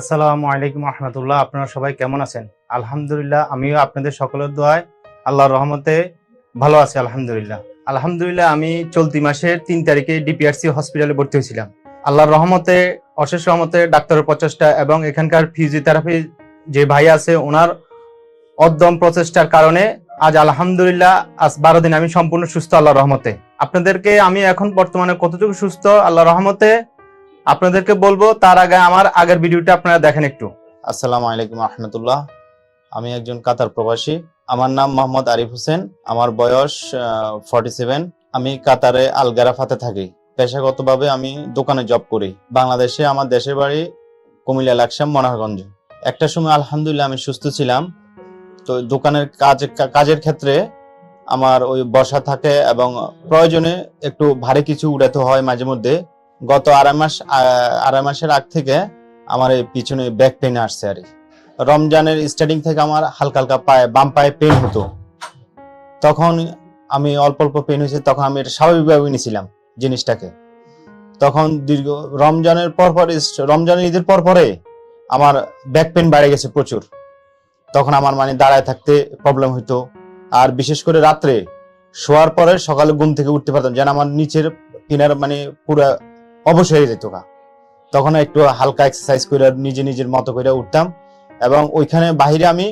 আসসালামু আলাইকুম রহমতুল্লাহ আপনারা সবাই কেমন আছেন? আলহামদুলিল্লাহ, আমিও আপনাদের সকলের দোয়ায় আল্লাহর রহমতে ভালো আছি, আলহামদুলিল্লাহ। আলহামদুলিল্লাহ, আমি চলতি মাসের তিন তারিখে ডিপিআরসি হসপিটালে ভর্তি হয়েছিলাম। আল্লাহর রহমতে, অশেষ রহমতে ডাক্তারের প্রচেষ্টা এবং এখানকার ফিজিওথেরাপি যে ভাই আছে, ওনার অদ্যম প্রচেষ্টার কারণে আজ আলহামদুলিল্লাহ, আজ বারো দিন আমি সম্পূর্ণ সুস্থ, আল্লাহর রহমতে। আপনাদেরকে আমি এখন বর্তমানে কতটুকু সুস্থ, আল্লাহর রহমতে আপনাদেরকে বলব, তার আগে আমার আগের ভিডিওটা আপনারা দেখেন একটু। আসসালামু আলাইকুম রহমতুল্লাহ। আমি একজন কাতার প্রবাসী। আমার নাম মোহাম্মদ আরিফ হোসেন। আমার বয়স ফর্টি সেভেন আমি কাতারে আলগারাফাতে থাকি। পেশাগতভাবে আমি দোকানে জব করি। বাংলাদেশে আমার দেশের বাড়ি কুমিল্লা, লাকসাম মনোহরগঞ্জ একটা সময় আলহামদুলিল্লাহ আমি সুস্থ ছিলাম। তো দোকানের কাজ, কাজের ক্ষেত্রে আমার ওই বসা থাকে এবং প্রয়োজনে একটু ভারী কিছু উড়াতে হয় মাঝে মধ্যে। গত আড়াই মাস আড়াই মাসের আগ থেকে আমার এই পিছনে ব্যাক পেন আসছে আর। রমজানের স্টার্টিং থেকে আমার হালকা হালকা পায়ে, বাম পায়ে পেন হতো। তখন আমি অল্প অল্প পেন হয়েছে, তখন আমি এটা স্বাভাবিকভাবে নিয়েছিলাম জিনিসটাকে। তখন দীর্ঘ, রমজানের পর পরে, রমজানের ঈদের পর পরে আমার ব্যাক পেন বেড়ে গেছে প্রচুর। তখন আমার মানে দাঁড়ায় থাকতে প্রবলেম হইতো। আর বিশেষ করে রাত্রে শোয়ার পরে সকালে ঘুম থেকে উঠতে পারতাম, যেন আমার নিচের পিনার মানে পুরো অবশ হয়ে যেত তখন একটু হালকা এক্সারসাইজ করে নিজে নিজের মতো করে উঠতাম এবং ওইখানে বাইরে আমি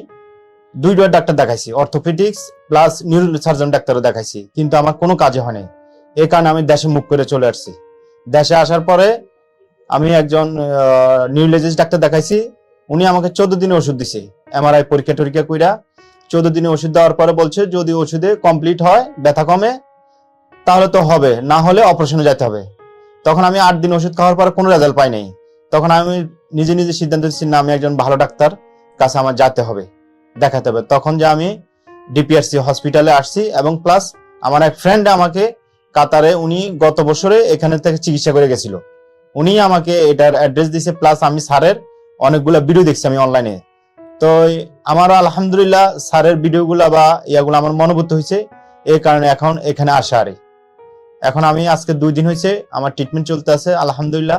দুইটা ডাক্তার দেখাইছি অর্থোপেডিক্স প্লাস নিউরো সার্জন ডাক্তারও দেখাইছি, কিন্তু আমার কোনো কাজে হয়নি এই কারণে আমি দেশে মুখ করে চলে আসছি। দেশে আসার পরে আমি একজন নিউরোলজিস্ট ডাক্তার দেখাইছি, উনি আমাকে চোদ্দ দিনে ওষুধ দিছে এমআরআই পরীক্ষা টরীক্ষা কইরা। চোদ্দ দিনে ওষুধ দেওয়ার পরে বলছে, যদি ওষুধে কমপ্লিট হয়, ব্যথা কমে, তাহলে তো হবে, না হলে অপারেশনে যেতে হবে। তখন আমি আট দিন ওষুধ খাওয়ার পর কোনো রেজাল্ট পাই নাই। তখন আমি নিজে নিজে সিদ্ধান্ত দিচ্ছি না, আমি একজন ভালো ডাক্তার, কাছে আমার যেতে হবে, দেখাতে হবে। তখন যে আমি ডিপিআরসি হসপিটালে আসছি এবং প্লাস আমার এক ফ্রেন্ড আমাকে কাতারে উনি গত বছরে এখানে থেকে চিকিৎসা করে গেছিল। উনি আমাকে এটার অ্যাড্রেস দিছে প্লাস আমি স্যারের অনেকগুলো ভিডিও দেখছি আমি অনলাইনে তো আমার আলহামদুলিল্লাহ স্যারের ভিডিওগুলো বা ইয়াগুলো আমার মনোভূত হয়েছে, এই কারণে এখন এখানে আসা আর এখন আমি আজকে দুই দিন হয়েছে আমার ট্রিটমেন্ট চলতে আছে আলহামদুলিল্লাহ।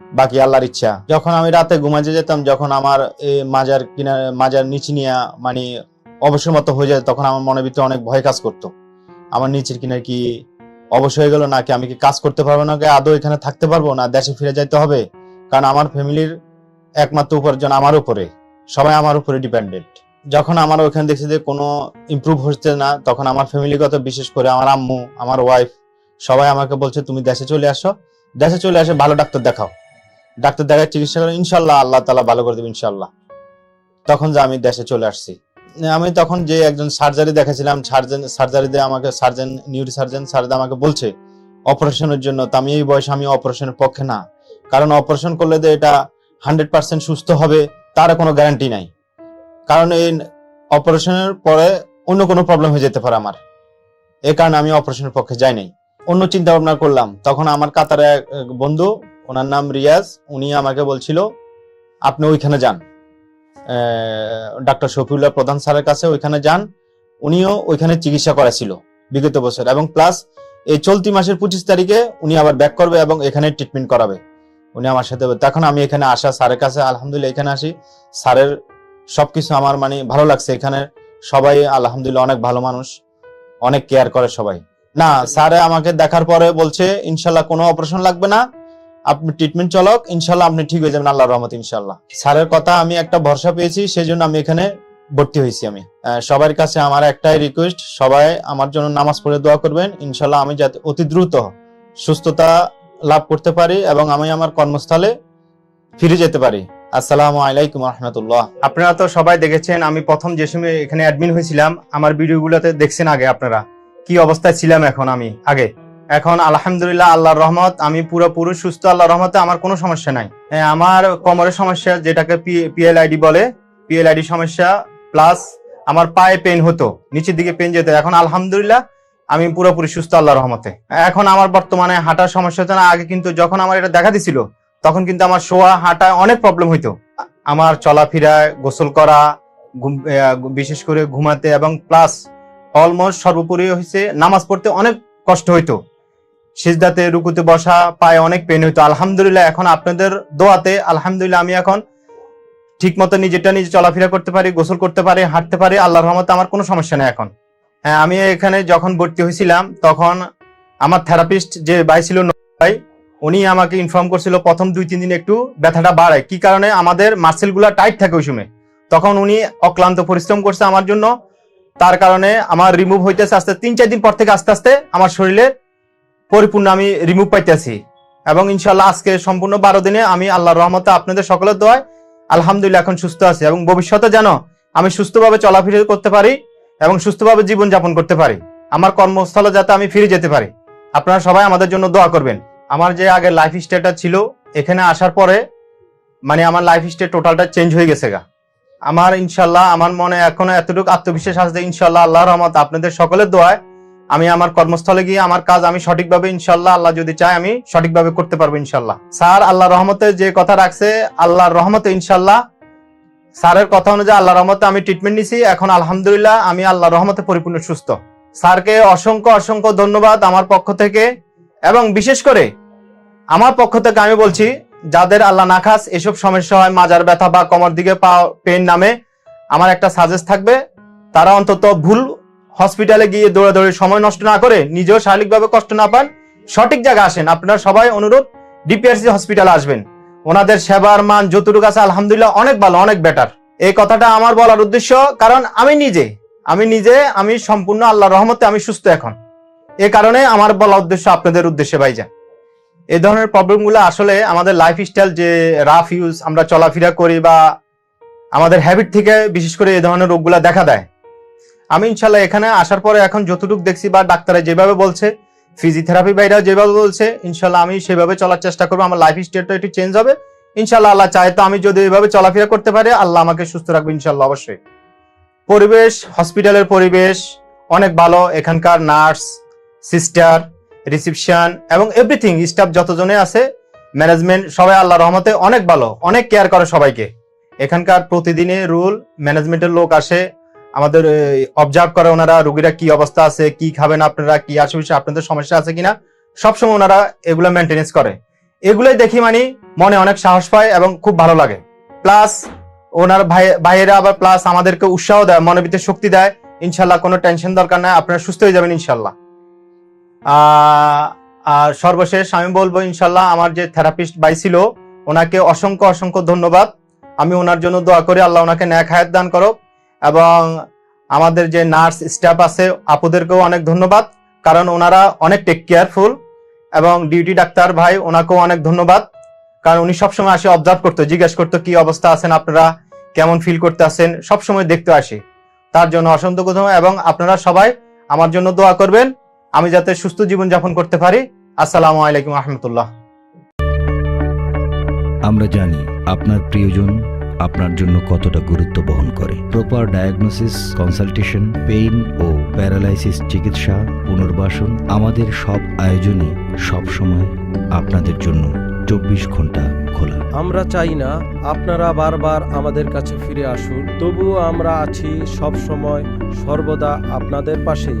বাকি আল্লাহর ইচ্ছা। যখন আমি রাতে ঘুমাতে যেতাম, যখন আমার মাজার কিনা, মাজার নিচে নিয়ে মানে অবসর মতো হয়ে যায়, তখন আমার মনের ভিতরে অনেক ভয় কাজ করতো। আমার নিচের কিনার কি অবশ্য হয়ে গেল নাকি আমি কি কাজ করতে পারব না আদৌ এখানে থাকতে পারব না, দেশে ফিরে যাইতে হবে? কারণ আমার ফ্যামিলির একমাত্র উপার্জন আমার উপরে। সবাই আমার উপরে ডিপেন্ডেন্ট যখন আমার ওখানে দেখছি যে কোনো ইমপ্রুভ হচ্ছে না, তখন আমার ফ্যামিলিগত বিশেষ করে আমার আম্মু, আমার ওয়াইফ সবাই আমাকে বলছে, তুমি দেশে চলে আসো। দেশে চলে আসে, ভালো ডাক্তার দেখাও। ডাক্তার দেখায় চিকিৎসা করে, ইনশাল্লাহ আল্লাহ তালা ভালো করে দেবে, ইনশাল্লাহ। তখন যে আমি দেশে চলে আসছি। আমি তখন যে একজন সার্জারি দেখাছিলাম সার্জন সার্জারিতে আমাকে সার্জেন নিউরো সার্জেন স্যার আমাকে বলছে অপারেশনের জন্য তো আমি এই বয়সে আমি অপারেশনের পক্ষে না। কারণ অপারেশন করলে যে এটা হান্ড্রেড পার্সেন্ট সুস্থ হবে, তার কোনো গ্যারান্টি নাই। কারণ এই অপারেশনের পরে অন্য কোনো প্রবলেম হয়ে যেতে পারে আমার। এই কারণে আমি অপারেশনের পক্ষে যাই নাই। অন্য চিন্তা ভাবনা করলাম। তখন আমার কাতারে বন্ধু, ওনার নাম রিয়াজ, উনি আমাকে বলছিল, আপনি ওইখানে যান। ডাক্তার শফিউল্লাহ প্রধান স্যারের কাছে ওইখানে যান। উনিও ওইখানে চিকিৎসা করেছিল বিগত বছর। এবং প্লাস, এই চলতি মাসের পঁচিশ তারিখে উনি আবার ব্যাক করবে এবং এখানে ট্রিটমেন্ট করাবে। উনি আমার সাথে তখন আমি এখানে আসা স্যারের কাছে, আলহামদুলিল্লাহ এখানে আসি। স্যারের সবকিছু আমার মানে ভালো লাগছে। এখানে সবাই আলহামদুলিল্লাহ অনেক ভালো মানুষ, অনেক কেয়ার করে সবাই। না, স্যারে আমাকে দেখার পরে বলছে, ইনশাল্লাহ কোনো অপারেশন লাগবে না। আপনি ট্রিটমেন্ট চলক, ইনশাল্লাহ আপনি ঠিক হয়ে যাবেন, আল্লাহর রহমত, ইনশাল্লাহ। স্যারের কথা আমি একটা ভরসা পেয়েছি সেই জন্য আমি এখানে ভর্তি হয়েছি আমি। সবার কাছে আমার একটাই রিকোয়েস্ট সবাই আমার জন্য নামাজ পড়ে দোয়া করবেন। ইনশাল্লাহ আমি যাতে অতি দ্রুত সুস্থতা লাভ করতে পারি এবং আমি আমার কর্মস্থলে ফিরে যেতে পারি। আসসালামু আলাইকুম রহমতুল্লাহ। আপনারা তো সবাই দেখেছেন, আমি প্রথম যে সময় এখানে অ্যাডমিন হয়েছিলাম, আমার ভিডিওগুলোতে দেখছেন আগে আপনারা। কি অবস্থায় ছিলাম এখন আমি? আগে? এখন আলহামদুলিল্লাহ আল্লাহর রহমত আমি পুরোপুরি সুস্থ আল্লাহর রহমতে আমার কোনো সমস্যা নাই। হ্যাঁ, আমার কোমরের সমস্যা যেটাকে পিএলআইডি বলে পিএলআইডি সমস্যা প্লাস আমার পায়ে পেন হতো নিচের দিকে পেন যেত। এখন আলহামদুলিল্লাহ আমি পুরোপুরি সুস্থ আল্লাহর রহমতে। এখন আমার বর্তমানে হাঁটার সমস্যা হতো না আগে কিন্তু যখন আমার এটা দেখা দিছিল তখন কিন্তু আমার শোয়া হাঁটা অনেক প্রবলেম হইতো। আমার চলাফেরা গোসল করা বিশেষ করে ঘুমাতে এবং প্লাস অলমোস্ট সর্বোপরি হয়েছে নামাজ পড়তে অনেক কষ্ট হইতো। সিজদাতে, রুকুতে বসা পায়ে অনেক পেন হইতো। আলহামদুলিল্লাহ, এখন আপনাদের দোয়াতে আলহামদুলিল্লাহ আমি এখন ঠিক মতো নিজেটা নিজে চলাফেরা করতে পারি, গোসল করতে পারি, হাঁটতে পারি। আল্লাহর রহমতে আমার কোনো সমস্যা নেই এখন। হ্যাঁ আমি এখানে যখন ভর্তি হয়েছিলাম তখন আমার থেরাপিস্ট যে ভাই ছিল ভাই, উনি আমাকে ইনফর্ম করছিল প্রথম দুই, তিন দিন একটু ব্যথাটা বাড়ায়। কি কারণে? আমাদের মাসেলগুলো টাইট থাকে ওই সময়। তখন উনি অক্লান্ত পরিশ্রম করছে আমার জন্য। তার কারণে আমার রিমুভ হইতেছে আস্তে তিন, চার দিন পর থেকে আস্তে আস্তে আমার শরীরে পরিপূর্ণ আমি রিমুভ পাইতেছি। এবং ইনশাল্লাহ আজকে সম্পূর্ণ বারো দিনে আমি আল্লাহর রহমতে আপনাদের সকলের দোয়ায় আলহামদুলিল্লাহ এখন সুস্থ আছি এবং ভবিষ্যতে যেন আমি সুস্থভাবে চলাফেরা করতে পারি এবং সুস্থভাবে জীবন যাপন করতে পারি। আমার কর্মস্থলে যাতে আমি ফিরে যেতে পারি। আপনারা সবাই আমাদের জন্য দোয়া করবেন। আমার যে আগে লাইফ স্টাইলটা ছিল, এখানে আসার পরে মানে আমার লাইফ স্টাইল টোটালটা চেঞ্জ হয়ে গেছে গা। আমার ইনশাল্লাহ, আমার মনে এখনও এতটুকু আত্মবিশ্বাস আছে ইনশাল্লাহ আল্লাহ রহমত আপনাদের সকলের দোয়ায় আমি আমার কর্মস্থলে গিয়ে আমার কাজ আমি সঠিকভাবে ইনশাল্লাহ, আল্লাহ যদি চায় আমি সঠিকভাবে করতে পারব ইনশাল্লাহ। স্যার আল্লাহ রহমতে যে কথা রাখছে, আল্লাহর রহমতে ইনশাল্লাহ। স্যারের কথা অনুযায়ী আল্লাহ রহমতে আমি ট্রিটমেন্ট নিছি, এখন আলহামদুলিল্লাহ আমি আল্লাহ রহমতে পরিপূর্ণ সুস্থ। স্যারকে অসংখ্য অসংখ্য ধন্যবাদ আমার পক্ষ থেকে, এবং বিশেষ করে আমার পক্ষ থেকে আমি বলছি যাদের আল্লাহ নাখাস এসব সমস্যা হয় মাজার ব্যথা বা কোমর দিকে পা পেন নামে। আমার একটা সাজেস্ট থাকবে, তারা অন্তত ভুল হসপিটালে গিয়ে দৌড়াদৌড়ি সময় নষ্ট না করে, নিজেও শারীরিকভাবে কষ্ট না পান, সঠিক জায়গায় আসেন। আপনারা সবাই অনুরোধ ডিপিআরসি হসপিটালে আসবেন। ওনাদের সেবার মান যতটুকু আছে, আলহামদুলিল্লাহ, অনেক ভালো, অনেক বেটার এই কথাটা আমার বলার উদ্দেশ্য, কারণ আমি নিজে আমি নিজে, আমি সম্পূর্ণ আল্লাহ রহমতে আমি সুস্থ এখন। এ কারণে আমার বলা উদ্দেশ্য আপনাদের উদ্দেশ্যে, ভাইজান। এই ধরনের প্রবলেমগুলো আসলে আমাদের লাইফ স্টাইল যে রাফ ইউজ আমরা চলাফেরা করি বা আমাদের হ্যাবিট থেকে বিশেষ করে এই ধরনের রোগগুলো দেখা দেয়। আমি ইনশাল্লাহ এখানে আসার পরে এখন যতটুকু দেখছি বা ডাক্তারা যেভাবে বলছে ফিজিওথেরাপি বাইরাও যেভাবে বলছে ইনশাল্লাহ আমি সেভাবে চলার চেষ্টা করব, আমার লাইফ স্টাইলটা একটু চেঞ্জ হবে। ইনশাল্লাহ আল্লাহ চায় তো আমি যদি এইভাবে চলাফেরা করতে পারি, আল্লাহ আমাকে সুস্থ রাখবে ইনশাল্লাহ অবশ্যই। পরিবেশ হসপিটালের পরিবেশ, অনেক ভালো, এখানকার নার্স সিস্টার রিসিপশন এবং এভরিথিং, স্টাফ যতজনে আছে, ম্যানেজমেন্ট সবাই আল্লাহ রহমতে অনেক ভালো, অনেক কেয়ার করে সবাইকে। এখানকার প্রতিদিনে রুল, ম্যানেজমেন্টের লোক আসে, আমাদের অবজার্ভ করে ওনারা, রুগীরা কি অবস্থা আছে, কি খাবেন আপনারা, কি আশেপাশে আপনাদের সমস্যা আছে কিনা, সবসময় ওনারা এগুলো মেনটেনেন্স করে। এগুলোই দেখি মানে মনে অনেক সাহস পায় এবং খুব ভালো লাগে। প্লাস ওনার ভাই, ভাইয়েরা আবার প্লাস আমাদেরকে উৎসাহ দেয়, মনের ভিতরে শক্তি দেয়, ইনশাল্লাহ কোনো টেনশন দরকার নাই, আপনারা সুস্থ হয়ে যাবেন ইনশাল্লাহ। আর সর্বশেষ আমি বলব ইনশাল্লাহ, আমার যে থেরাপিস্ট ভাই ছিল, ওনাকে অসংখ্য অসংখ্য ধন্যবাদ। আমি ওনার জন্য দোয়া করি, আল্লাহ ওনাকে ন্যাক হায়াত দান করো এবং আমাদের যে নার্স স্টাফ আছে, আপুদেরকেও অনেক ধন্যবাদ, কারণ ওনারা অনেক টেক কেয়ারফুল এবং ডিউটি ডাক্তার ভাই, ওনাকেও অনেক ধন্যবাদ। কারণ উনি সবসময় আসে অবজার্ভ করতো, জিজ্ঞেস করতো, কি অবস্থা আছেন আপনারা? কেমন ফিল করতে আছেন? সবসময় দেখতে আসে। তার জন্য অসংখ্য এবং আপনারা সবাই আমার জন্য দোয়া করবেন। আমি যাতে সুস্থ জীবন যাপন করতে পারি। আসসালামু আলাইকুম রহমতুল্লাহ। আমরা জানি আপনার প্রিয়জন আপনার জন্য কতটা গুরুত্ব বহন করে। প্রপার ডায়াগনোসিস কনসালটেশন পেইন ও প্যারালাইসিস চিকিৎসা পুনর্বাসন আমাদের সব আয়োজনই সব সময় আপনাদের জন্য চব্বিশ ঘণ্টা খোলা। আমরা চাই না আপনারা বারবার আমাদের কাছে ফিরে আসুন তবুও আমরা আছি সব সময় সর্বদা আপনাদের পাশেই।